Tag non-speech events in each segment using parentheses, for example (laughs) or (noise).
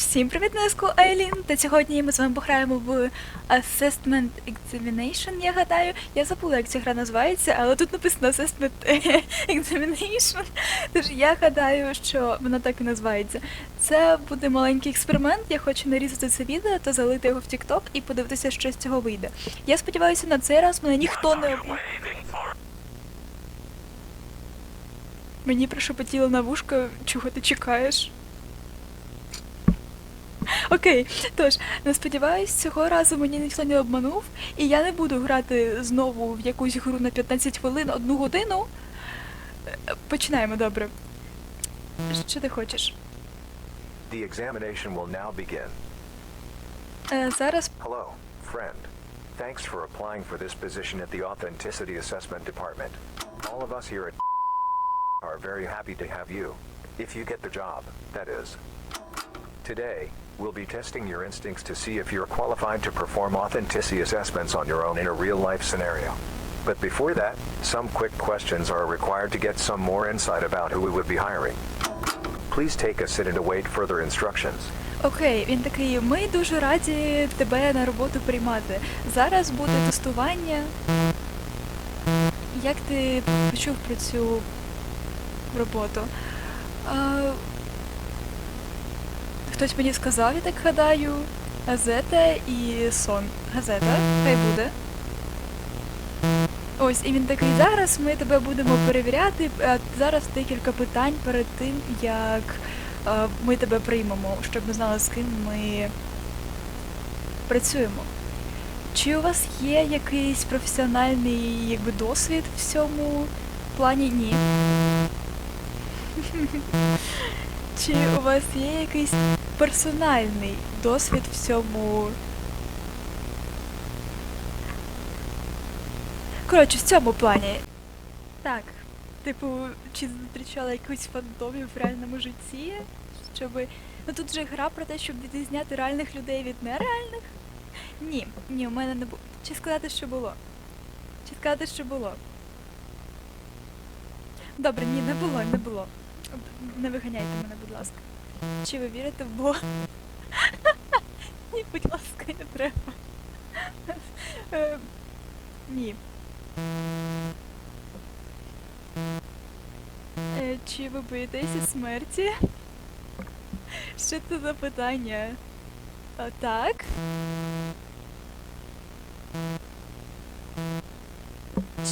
Всім привіт, на зв'язку Айлін. Та сьогодні ми з вами пограємо в Assessment Examination, я гадаю. Я забула, як ця гра називається, але тут написано Assessment (laughs) Examination. Тож я гадаю, що вона так і називається. Це буде маленький експеримент. Я хочу нарізати це відео та залити його в TikTok і подивитися, що з цього вийде. Я сподіваюся, на цей раз мене ніхто не. Мені прошепотіло на вушко, чого ти чекаєш. Окей, тож, не сподіваюсь, цього разу мені ніхто не обманув, і я не буду грати знову в якусь гру на 15 хвилин одну годину. Е, Починаємо добре. Що ти хочеш? The examination will now begin. Е, зараз Hello, friend. Thanks for applying for this position at the Authenticity Assessment Department. All of us here at are very happy to have you. If you get the job, that is. Today, we'll be testing your instincts to see if you're qualified to perform authenticity assessments on your own in a real-life scenario. But before that, some quick questions are required to get some more insight about who we would be hiring. Please take a sit and await further instructions. Окей, він такий, ми дуже раді тебе на роботу приймати. Зараз буде тестування. Як ти почув про цю роботу? А, хтось мені сказав, я так гадаю. Газета і сон. Газета, хай буде. Ось, і він такий, зараз ми тебе будемо перевіряти. Зараз декілька питань перед тим, як е, ми тебе приймемо, щоб ми знали, з ким ми працюємо. Чи у вас є якийсь професіональний якби, досвід в цьому плані? Ні. (laughs) Чи у вас є якийсь персональний досвід в цьому? Коротше, в цьому плані. Так. Типу, чи зустрічала якихось фантомів в реальному житті? Щоби. Ну тут же гра про те, щоб відрізняти реальних людей від нереальних. Ні, ні, у мене не було. Чи сказати, що було? Чи сказати, що було? Добре, ні, не було, не було. Не виганяйте мене, будь ласка. Чи ви вірите в Бога? (laughs) Ні, будь ласка, не треба. Е, Ні. Е, Чи ви боїтеся смерті? Що це за питання? А, так.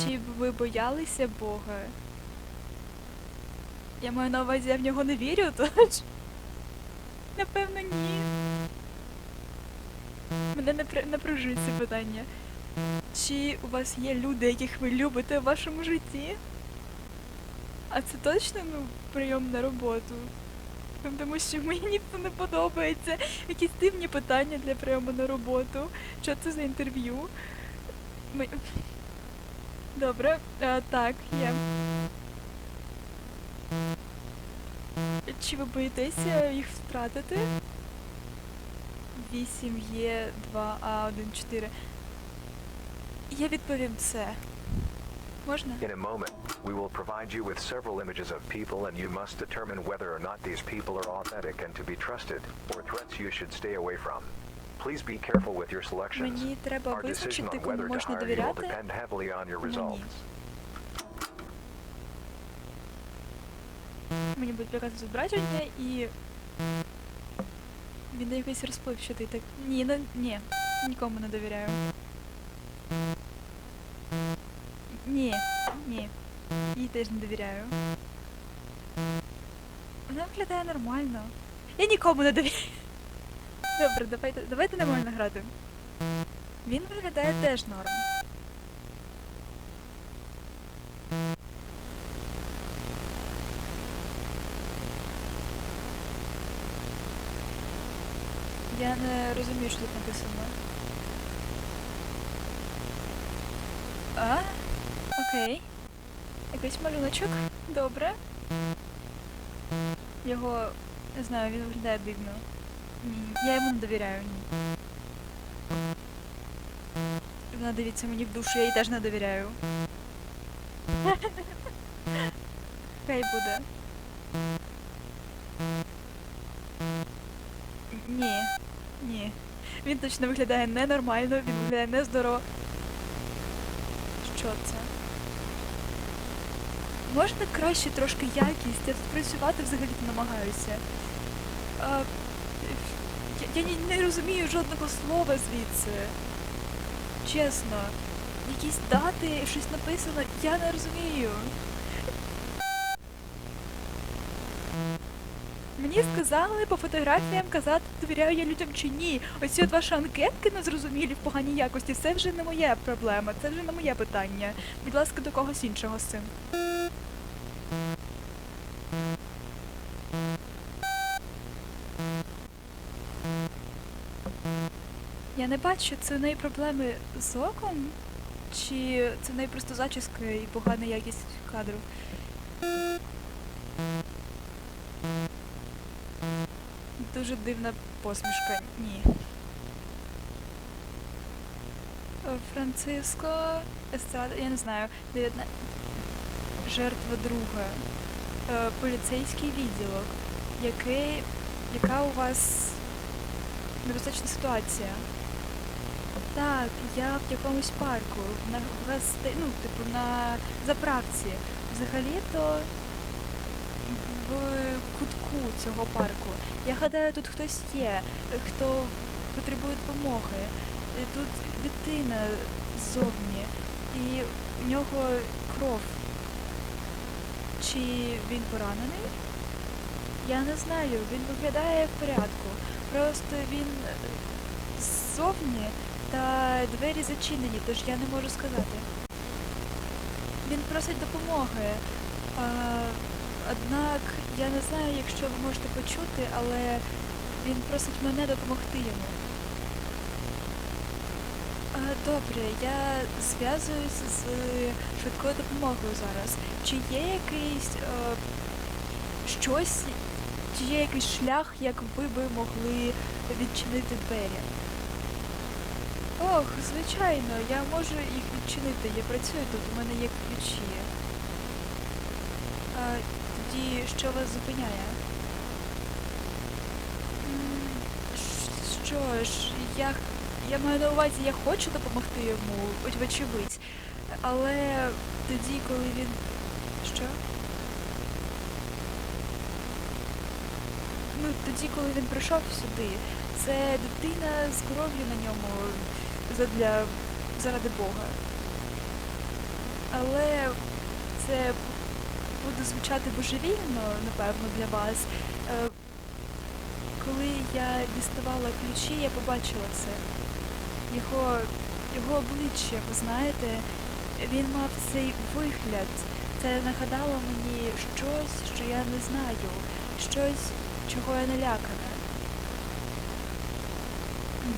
Чи б ви боялися Бога? Я маю на увазі, я в нього не вірю, (laughs) тож. Напевно, ні. Мене напр- напружує це питання. Чи у вас є люди, яких ви любите в вашому житті? А це точно ну прийом на роботу? Ну, Тому що мені це не подобається. Якісь дивні питання для прийому на роботу. Що це за інтерв'ю? Ми... Добре, а, так, є. Чи ви боїтеся їх втратити? 8 є 2 А 1 4. Я відповім це. Можна? In a moment, we will provide you with several images of people and you must determine whether or not these people are authentic and to be trusted, or threats you should stay away from. Please be careful with your selections. Мені треба Our decision визначити, on кому whether to можна hire you will довіряти. depend heavily on your results. Мені будуть виказати зображення і. Він якийсь розпливчатий так. Ні, не, ні. Нікому не довіряю. Ні, ні. Їй теж не довіряю. Вона виглядає нормально. Я нікому не довіряю. Добре, давайте, давайте нормально грати. Він виглядає теж норм. Я не розумію, що тут написано. А? Окей. Якийсь малюночок. Добре. Його. Не знаю, він виглядає дивно. Ні, я йому не довіряю. Ні. Вона дивиться мені в душу, я їй теж не довіряю. (laughs) Хай буде. Ні. Ні. Він точно виглядає ненормально, він виглядає нездорово. Що це? Можна краще трошки якість? Я тут працювати взагалі не намагаюся. А, я, я ні- не розумію жодного слова звідси. Чесно. Якісь дати, щось написано, я не розумію. Мені сказали по фотографіям казати, довіряю я людям чи ні. Оці от ваші анкетки незрозумілі в поганій якості, це вже не моя проблема, це вже не моє питання. Будь ласка, до когось іншого з цим. Я не бачу, це у неї проблеми з оком? Чи це в неї просто зачіска і погана якість кадру? Дуже дивна посмішка. Ні. Е, Франциско Естрада, я не знаю, 19... жертва друга. Е, Поліцейський відділок. Який... Яка у вас небезпечна ситуація? Так, я в якомусь парку. На ну, типу, на заправці. Взагалі-то в кутку цього парку. Я гадаю, тут хтось є, хто потребує допомоги. Е, Тут дитина ззовні, і в нього кров. Чи він поранений? Я не знаю, він виглядає в порядку. Просто він е, ззовні та двері зачинені, тож я не можу сказати. Він просить допомоги. А, однак я не знаю, якщо ви можете почути, але він просить мене допомогти йому. А, добре, я зв'язуюсь з швидкою допомогою зараз. Чи є якийсь е, щось, чи є якийсь шлях, як ви би могли відчинити двері? Ох, звичайно, я можу їх відчинити. Я працюю тут, у мене є ключі. Тоді що вас зупиняє? Що ж, я, я маю на увазі, я хочу допомогти йому, оч- вочевидь. Але тоді, коли він. Що? Ну, тоді, коли він прийшов сюди, це дитина з кров'ю на ньому задля заради Бога. Але це буде звучати божевільно, напевно, для вас. Е, Коли я діставала ключі, я побачила це. Його, його обличчя, ви знаєте, він мав цей вигляд. Це нагадало мені щось, що я не знаю, щось, чого я налякана.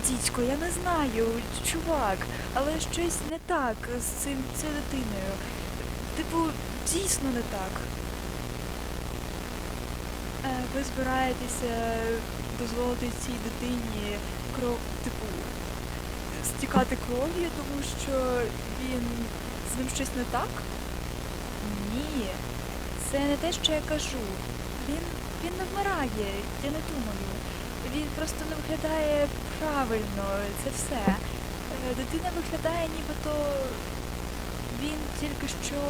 Дідько, я не знаю, чувак, але щось не так з цим цією дитиною. Типу, дійсно не так. Ви збираєтеся дозволити цій дитині кров, типу, стікати кров'ю, тому що він з ним щось не так? Ні. Це не те, що я кажу. Він, він не вмирає, я не думаю. Він просто не виглядає правильно, це все. Е, Дитина виглядає нібито він тільки що.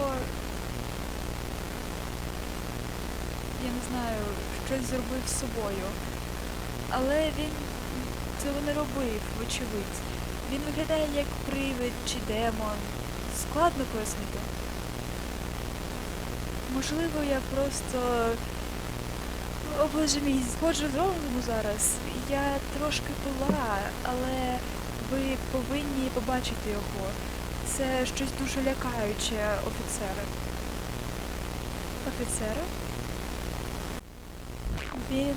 Я не знаю, щось зробив з собою. Але він цього не робив, вочевидь. Він виглядає як привид чи демон. Складно пояснити. Можливо, я просто. О боже мій, сходжу з розуму зараз. Я трошки пила, але ви повинні побачити його. Це щось дуже лякаюче, офіцери. Офіцери? Він.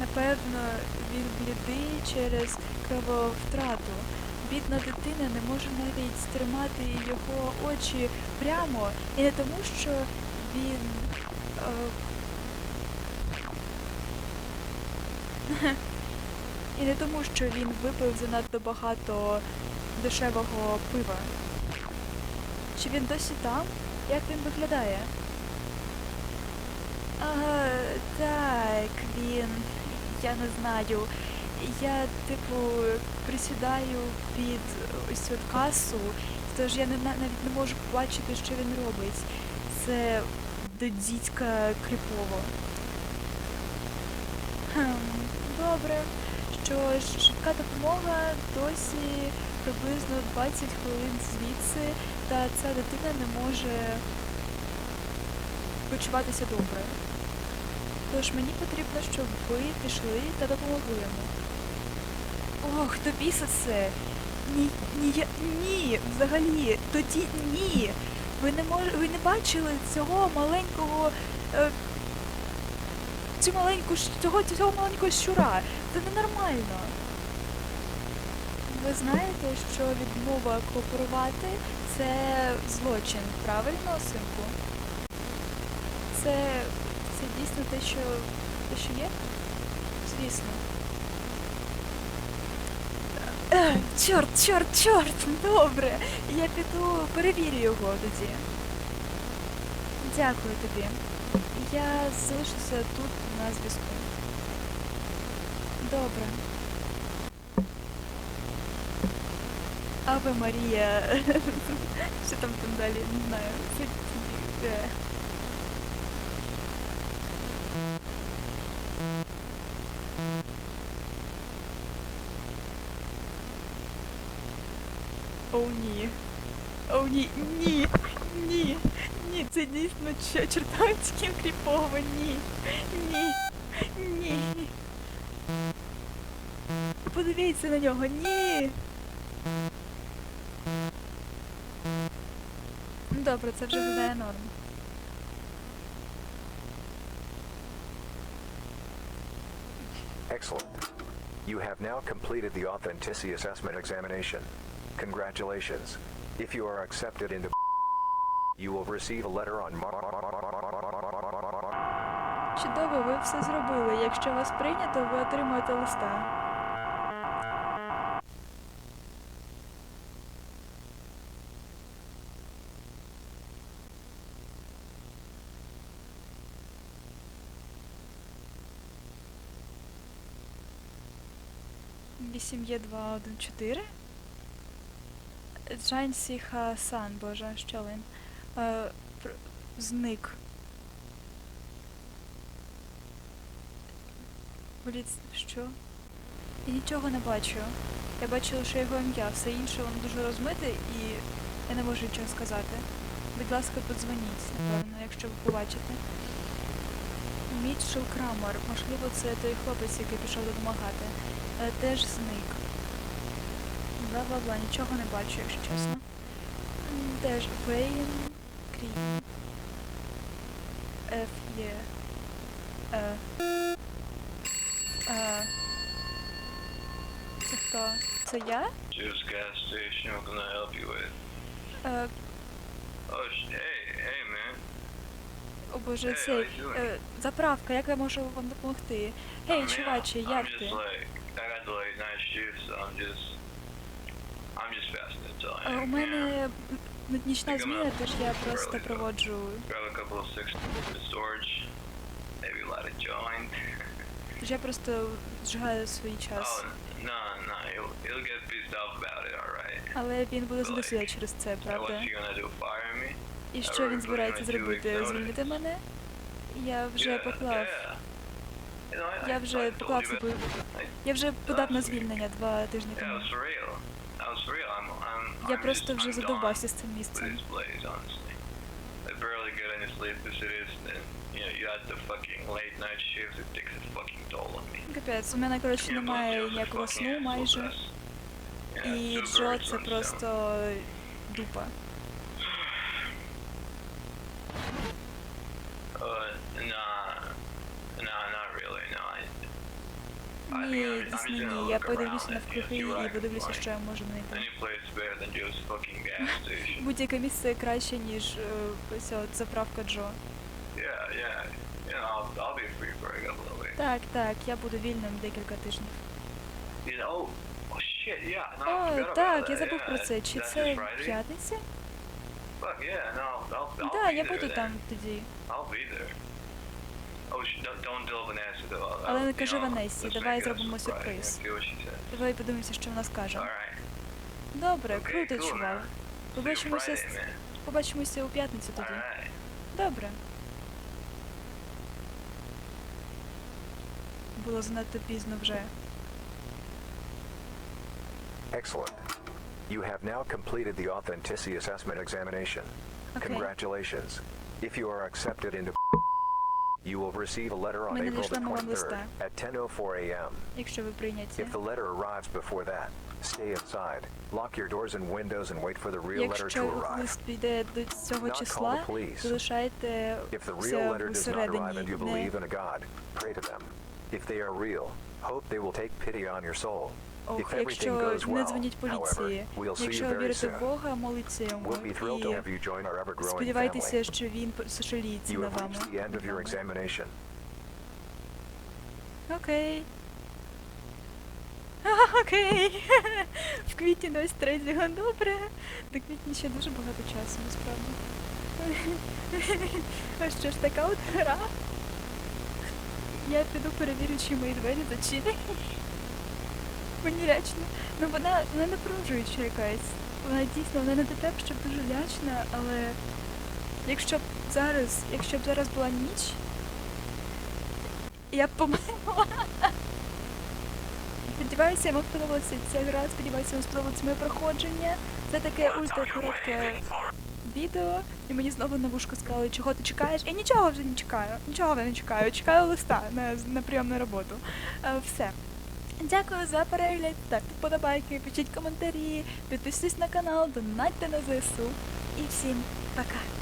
Напевно, він блідий через крововтрату. Бідна дитина не може навіть стримати його очі прямо, і не тому, що він. Е... (laughs) і не тому, що він випив занадто багато дешевого пива. Чи він досі там? Як він виглядає? Ага, так, він. я не знаю. Я, типу, присідаю під ось цю касу, тож я не, навіть не можу побачити, що він робить. Це до дідька кріпово. Хм, добре. Що ж, швидка допомога досі приблизно 20 хвилин звідси, та ця дитина не може почуватися добре. Тож мені потрібно, щоб ви пішли та допомогли йому. Ох, до біса це. Ні, ні, я, ні, взагалі, тоді ні. Ви не мож, ви не бачили цього маленького. Е, цю маленьку цього, цього маленького щура. Це ненормально. Ви знаєте, що відмова кооперувати це злочин, правильно, синку? Це, це дійсно те, що, те, що є? Звісно. (coughs) Чорт, чорт, чорт, добре. Я піду перевірю його тоді. Дякую тобі. Я залишуся тут на зв'язку. Добре. Аве Марія. (laughs) Що там там далі? Не знаю. О, ні. О, ні, ні, ні, ні, це дійсно чертовським кріпово, ні, ні, ні. Подивіться на нього, ні. Ну, Добре, це вже виглядає норм. Excellent. You have now completed the authenticity assessment examination. Congratulations. If you are accepted into you will receive a letter on Чудово, ви все зробили. Якщо вас прийнято, ви отримаєте листа. Вісім два один чотири. Джансі Хасан, боже, що він? Е, зник. Бліц, що? Я нічого не бачу. Я бачу лише його ім'я, все інше воно дуже розмите і я не можу нічого сказати. Будь ласка, подзвоніть, напевно, якщо ви побачите. Мітчел Крамер, можливо, це той хлопець, який пішов допомагати. Е, теж зник. Бла-бла-бла, нічого не бачу, якщо чесно. Теж Вейн Крім. Ф є. Е. Е. Це хто? Це я? Juice gas station. What can I help you with? Е, Oh, sh- hey, hey, man. о боже, Hey, цей. how you doing? Е, заправка, як я можу вам допомогти? Гей, Um, чуваче, I'm як just ти? like, I got the late night shift, so I'm just, I'm just fasting until I Е, am. У мене нічна зміна, тож я просто проводжу. Тож я просто зжигаю свій час. Oh. Але він буде злитися через це, правда? І що він збирається зробити? Звільнити мене? Я вже поклав. Я вже поклав собі. Я вже подав на звільнення два тижні тому. it was for real. That was for real. I'm, I'm, Я просто вже задовбався з цим місцем. Капець, у мене, коротше, немає ніякого сну майже. І Джо це просто дупа. Ні, ні. Я подивлюся навкруги і подивлюся, що я можу знайти. Будь-яке місце краще, ніж е, ось от заправка Джо. Так, так, я буду вільним декілька тижнів. Oh О, так, я забув про це. Чи це п'ятниця? Так, я буду там тоді. Але не кажи Ванесі, давай зробимо сюрприз. Давай подивимося, що вона скаже. Добре, круто, чувак. Побачимося, побачимося у п'ятницю тоді. Добре. Було занадто пізно вже. Excellent. You have now completed the authenticity assessment examination. Okay. Congratulations. If you are accepted into you will receive a letter on Ми April the надішлемо вам 23rd листа. at 10:04 a.m. Якщо ви прийняті. If the letter arrives before that, stay inside, lock your doors and windows and wait for the real letter to Якщо arrive. лист піде до цього Not call числа, the police. залишайте If the real все letter does not arrive всередині. and you Не believe in a God, pray to them. If they are real, hope they will take pity on your soul. Ох, якщо не дзвоніть поліції, якщо very вірите в. Бога, моліться йому і сподівайтеся, що він сошаліється на вами. Окей. (laughs) Окей. В квітні 23-го, добре. До квітня ще дуже багато часу, насправді. (laughs) А що ж така от гра? Я піду перевірю, чи мої двері зачинені. Мені лячно. Ну вона, вона напружуюча якась. Вона дійсно вона не до тебе, щоб дуже лячна, але якщо б зараз, якщо б зараз була ніч, я б померла. (laughs) Сподіваюся, вам сподобалася ця гра, сподіваюся, вам сподобалося моє проходження. Це таке ультра коротке відео, і мені знову на вушку сказали, чого ти чекаєш. І нічого вже не чекаю, нічого не чекаю. Чекаю листа на, на прийом на роботу. Е, все. Дякую за перегляд, ставте подобайки, пишіть коментарі, підписуйтесь на канал, донатьте на ЗСУ. І всім пока!